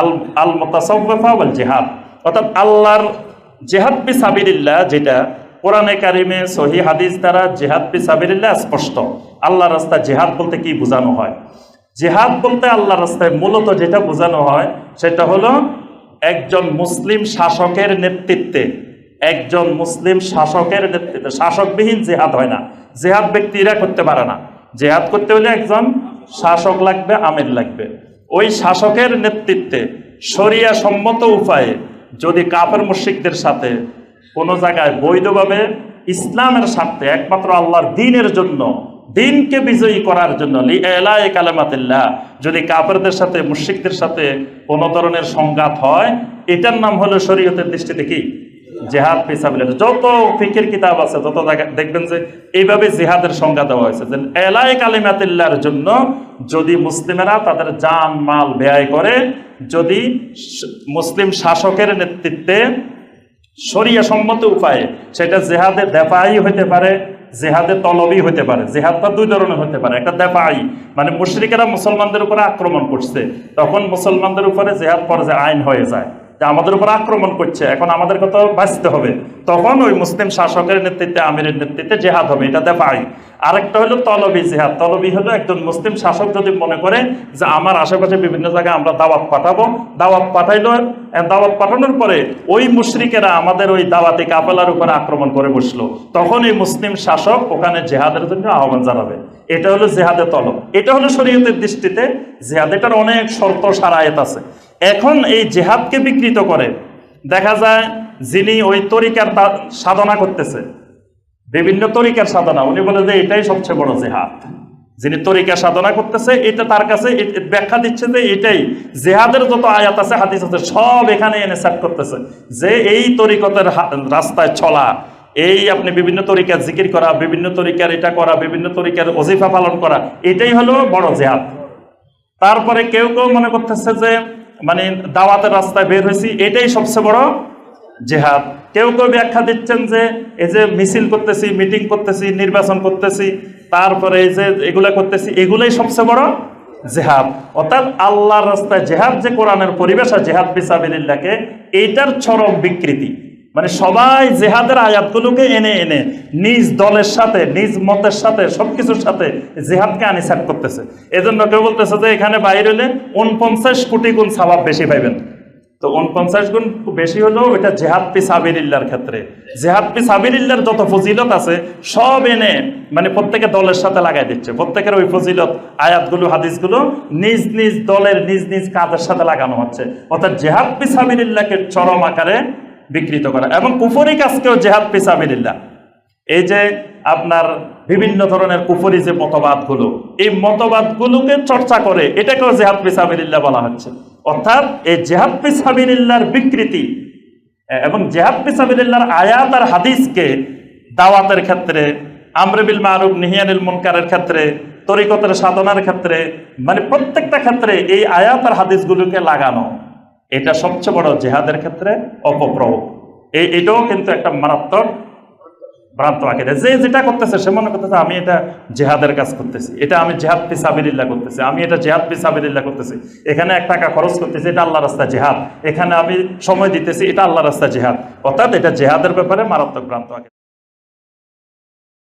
আল আল মোতাসা ওয়াল জেহাদ অর্থাৎ আল্লাহর জেহাদ বি সাবিরিল্লাহ যেটা কোরআনে কারিমে সহি হাদিস দ্বারা জেহাদ বি সাবিরিল্লাহ স্পষ্ট। আল্লাহ রাস্তা জেহাদ বলতে কি বোঝানো হয়? জেহাদ বলতে আল্লাহ রাস্তায় মূলত যেটা বোঝানো হয়, সেটা হলো একজন মুসলিম শাসকের নেতৃত্বে, একজন মুসলিম শাসকের নেতৃত্বে, শাসকবিহীন জেহাদ হয় না। জেহাদ ব্যক্তিরা করতে পারে না। জেহাদ করতে হলে একজন শাসক লাগবে, আমির লাগবে। ওই শাসকের নেতৃত্বে শরিয়া সম্মত উপায়ে যদি কাফের মুশিকদের সাথে কোনো জায়গায় বৈধভাবে ইসলামের স্বার্থে একমাত্র আল্লাহর দিনের জন্য, দিনকে বিজয়ী করার জন্য এলায় যদি কাপড়দের সাথে মুশিকদের সাথে কোনো ধরনের সংঘাত হয়, এটার নাম হলো শরীয়তের দৃষ্টিতে কি? জেহাদ যত ফিকের কিতাব আছে যত দেখবেন যে এইভাবে জেহাদের সংজ্ঞা দেওয়া হয়েছে যে এলায় কালিমাতিল্লার জন্য যদি মুসলিমেরা তাদের জান, মাল ব্যয় করে, যদি মুসলিম শাসকের নেতৃত্বে শরিয়া সম্মত উপায়ে সেটা জেহাদে দেফাই হতে পারে, জেহাদে তলবি হতে পারে, জেহাদটা দুই ধরনের হতে পারে। একটা দেফাই মানে মুশরিকেরা মুসলমানদের উপরে আক্রমণ করছে, তখন মুসলমানদের উপরে জেহাদ পর্যায়ে আইন হয়ে যায়। যে আমাদের উপর আক্রমণ করছে, এখন আমাদের কথা বাঁচতে হবে। তখন ওই মুসলিম শাসকের নেতৃত্বে, আমিরের নেতৃত্বে জেহাদ হবে, এটা দেফাই। আরেকটা হলো তলবি জেহাদ। তলবি হলো একজন মুসলিম শাসক যদি মনে করে যে আমার আশেপাশে বিভিন্ন জায়গায় আমরা দাওয়াত পাঠাবো, দাওয়াত পাঠাইলো দাওয়াত পাঠানোর পরে ওই মুশরিকেরা আমাদের ওই দাওয়াতি কাপেলার উপরে আক্রমণ করে বসল। তখন এই মুসলিম শাসক ওখানে জেহাদের জন্য আহ্বান জানাবে। এটা হলো জেহাদে তলব। এটা হলো শরীয়তের দৃষ্টিতে জেহাদ এটার অনেক শর্ত সারায়ত আছে। এখন এই জেহাদকে বিকৃত করে। দেখা যায় যিনি ওই তরিকার সাধনা করতেছে। বিভিন্ন তরিকার সাধনা। উনি বলে যে এটাই সবচেয়ে বড় জেহাদ। যিনি তরিকা সাধনা করতেছে, এটা তার কাছে ব্যাখ্যা দিচ্ছে যে এটাই। জেহাদের যত আয়াত আছে, হাদিস আছে, সব এখানে এনে সেট করতেছে যে এই তরিকতের রাস্তায় চলা, এই আপনি বিভিন্ন তরিকার জিকির করা, বিভিন্ন তরিকার এটা করা, বিভিন্ন তরিকার অজিফা পালন করা, এটাই হলো বড় জেহাদ। তারপরে কেউ কেউ মনে করতেছে যে মানে দাওয়াতের রাস্তায় বের হয়েছি, এটাই সবচেয়ে বড় জেহাদ। কেউ কেউ ব্যাখ্যা দিচ্ছেন যে, এই যে মিছিল করতেছি, মিটিং করতেছি, নির্বাচন করতেছি, তারপরে এই যে এগুলা করতেছি, এগুলাই সবচেয়ে বড় জেহাদ। অর্থাৎ আল্লাহর রাস্তায় জেহাদ যে কোরআনের পরিবেশ আর জেহাদ বিসাবিল্লাহকে এইটার চরম বিকৃতি। মানে সবাই জেহাদের আয়াতগুলোকে এনে এনে নিজ দলের সাথে, নিজ মতের সাথে, সবকিছুর সাথে জেহাদকে আনিসাট করতেছে। এজন্য কেউ বলতেছে যে এখানে বাইরে হলে উনপঞ্চাশ কোটি গুণ স্বভাব বেশি পাইবেন। তো উনপঞ্চাশ গুণ বেশি হলেও ওইটা জেহাদ পি সাবিরিল্লার ক্ষেত্রে। জেহাদ পি সাবিরিল্লার যত ফজিলত আছে, সব এনে মানে প্রত্যেকে দলের সাথে লাগাই দিচ্ছে। প্রত্যেকের ওই ফজিলত, আয়াতগুলো, হাদিসগুলো নিজ নিজ দলের নিজ নিজ কাজের সাথে লাগানো হচ্ছে। অর্থাৎ জেহাদ পি সাবিরিল্লাহকে চরম আকারে বিকৃত করা। এবং কুফরি কাজকেও জেহাদ পি সাবিরিল্লাহ এই যে আপনার বিভিন্ন ধরনের কুফরি যে মতবাদগুলো, এই মতবাদগুলোকে চর্চা করে এটাকেও জেহাদ পিসাবিল্লাহ বলা হচ্ছে। অর্থাৎ এই জেহাদ পিসাবিল্লাহর বিকৃতি এবং জেহাদ পিসাবিল্লাহর আয়াত আর হাদিসকে দাওয়াতের ক্ষেত্রে আমরেবিল মারুফ নিহিয়ানিল মুনকারের ক্ষেত্রে, তরিকতের সাধনার ক্ষেত্রে মানে প্রত্যেকটা ক্ষেত্রে এই আয়াত আর হাদিসগুলোকে লাগানো। এটা সবচেয়ে বড় জেহাদের ক্ষেত্রে অপপ্রয়োগ এই এটাও কিন্তু একটা মারাত্মক ভ্রান্ত আকিদা। যে যেটা করতেছে, সে মনে করতেছে, আমি এটা জেহাদের কাজ করতেছি। এটা আমি জেহাদ পি সাবিরিল্লাহ করতেছি। আমি এটা জেহাদ পি সাবিরিল্লাহ করতেছি। এখানে এক টাকা খরচ করতেছি, এটা আল্লাহ রাস্তা জেহাদ। এখানে আমি সময় দিতেছি, এটা আল্লাহ রাস্তা জেহাদ। অর্থাৎ এটা জেহাদের ব্যাপারে মারাত্মক ভ্রান্ত আকিদা।